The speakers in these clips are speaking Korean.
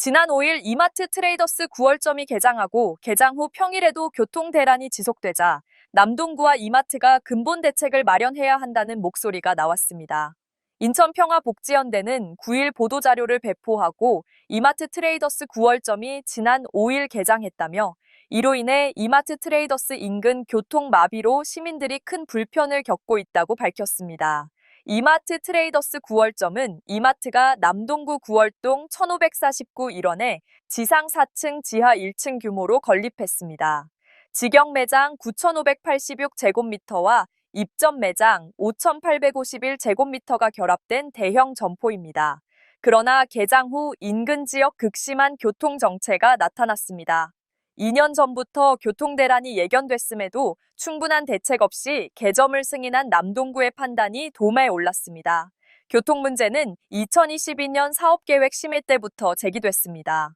지난 5일 이마트 트레이더스 9월점이 개장하고 개장 후 평일에도 교통 대란이 지속되자 남동구와 이마트가 근본 대책을 마련해야 한다는 목소리가 나왔습니다. 인천평화복지연대는 9일 보도자료를 배포하고 이마트 트레이더스 9월점이 지난 5일 개장했다며 이로 인해 이마트 트레이더스 인근 교통 마비로 시민들이 큰 불편을 겪고 있다고 밝혔습니다. 이마트 트레이더스 9월점은 이마트가 남동구 9월동 1549 일원에 지상 4층 지하 1층 규모로 건립했습니다. 직영 매장 9,586제곱미터와 입점 매장 5,851제곱미터가 결합된 대형 점포입니다. 그러나 개장 후 인근 지역 극심한 교통 정체가 나타났습니다. 2년 전부터 교통대란이 예견됐음에도 충분한 대책 없이 개점을 승인한 남동구의 판단이 도마에 올랐습니다. 교통 문제는 2022년 사업계획 심의 때부터 제기됐습니다.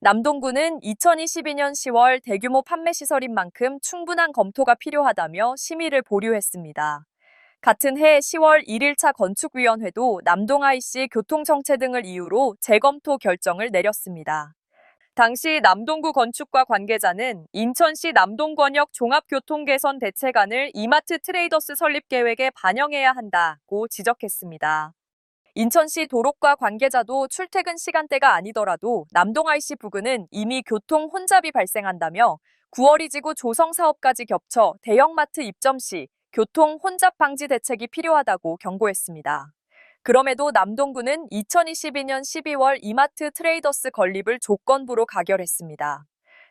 남동구는 2022년 10월 대규모 판매 시설인 만큼 충분한 검토가 필요하다며 심의를 보류했습니다. 같은 해 10월 1일차 건축위원회도 남동 IC 교통정체 등을 이유로 재검토 결정을 내렸습니다. 당시 남동구 건축과 관계자는 인천시 남동권역 종합교통개선 대책안을 이마트 트레이더스 설립 계획에 반영해야 한다고 지적했습니다. 인천시 도로과 관계자도 출퇴근 시간대가 아니더라도 남동 IC 부근은 이미 교통 혼잡이 발생한다며 9월이 지구 조성 사업까지 겹쳐 대형마트 입점 시 교통 혼잡 방지 대책이 필요하다고 경고했습니다. 그럼에도 남동구는 2022년 12월 이마트 트레이더스 건립을 조건부로 가결했습니다.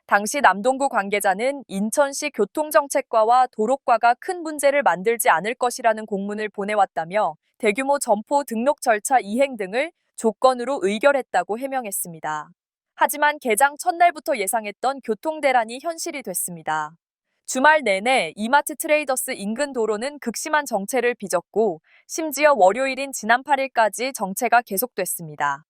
당시 남동구 관계자는 인천시 교통정책과와 도로과가 큰 문제를 만들지 않을 것이라는 공문을 보내왔다며 대규모 점포 등록 절차 이행 등을 조건으로 의결했다고 해명했습니다. 하지만 개장 첫날부터 예상했던 교통대란이 현실이 됐습니다. 주말 내내 이마트 트레이더스 인근 도로는 극심한 정체를 빚었고 심지어 월요일인 지난 8일까지 정체가 계속됐습니다.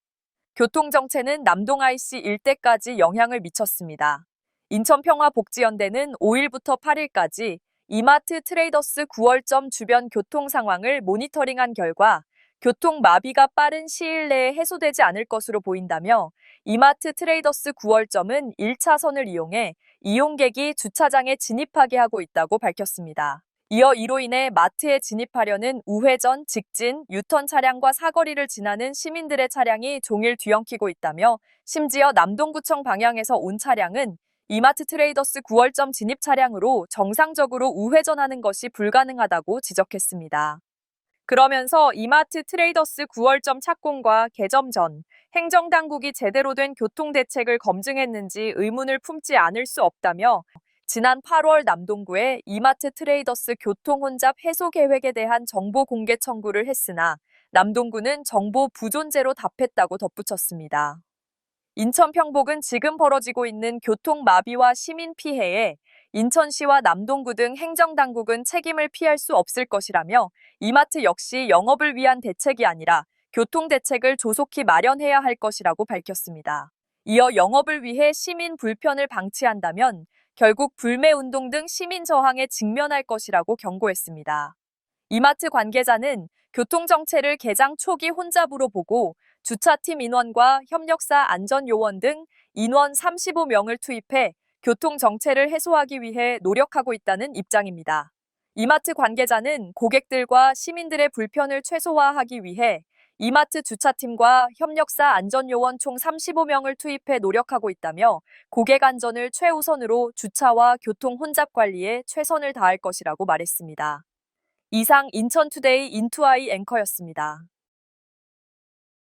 교통 정체는 남동 IC 일대까지 영향을 미쳤습니다. 인천평화복지연대는 5일부터 8일까지 이마트 트레이더스 9월점 주변 교통 상황을 모니터링한 결과 교통 마비가 빠른 시일 내에 해소되지 않을 것으로 보인다며 이마트 트레이더스 9월점은 1차선을 이용해 이용객이 주차장에 진입하게 하고 있다고 밝혔습니다. 이어 이로 인해 마트에 진입하려는 우회전, 직진, 유턴 차량과 사거리를 지나는 시민들의 차량이 종일 뒤엉키고 있다며 심지어 남동구청 방향에서 온 차량은 이마트 트레이더스 9월점 진입 차량으로 정상적으로 우회전하는 것이 불가능하다고 지적했습니다. 그러면서 이마트 트레이더스 9월점 착공과 개점 전 행정당국이 제대로 된 교통대책을 검증했는지 의문을 품지 않을 수 없다며 지난 8월 남동구에 이마트 트레이더스 교통 혼잡 해소 계획에 대한 정보 공개 청구를 했으나 남동구는 정보 부존재로 답했다고 덧붙였습니다. 인천 평복은 지금 벌어지고 있는 교통 마비와 시민 피해에 인천시와 남동구 등 행정당국은 책임을 피할 수 없을 것이라며 이마트 역시 영업을 위한 대책이 아니라 교통 대책을 조속히 마련해야 할 것이라고 밝혔습니다. 이어 영업을 위해 시민 불편을 방치한다면 결국 불매 운동 등 시민 저항에 직면할 것이라고 경고했습니다. 이마트 관계자는 교통정체를 개장 초기 혼잡으로 보고 주차팀 인원과 협력사 안전요원 등 인원 35명을 투입해 교통 정체를 해소하기 위해 노력하고 있다는 입장입니다. 이마트 관계자는 고객들과 시민들의 불편을 최소화하기 위해 이마트 주차팀과 협력사 안전요원 총 35명을 투입해 노력하고 있다며 고객 안전을 최우선으로 주차와 교통 혼잡 관리에 최선을 다할 것이라고 말했습니다. 이상 인천투데이 인투아이 앵커였습니다.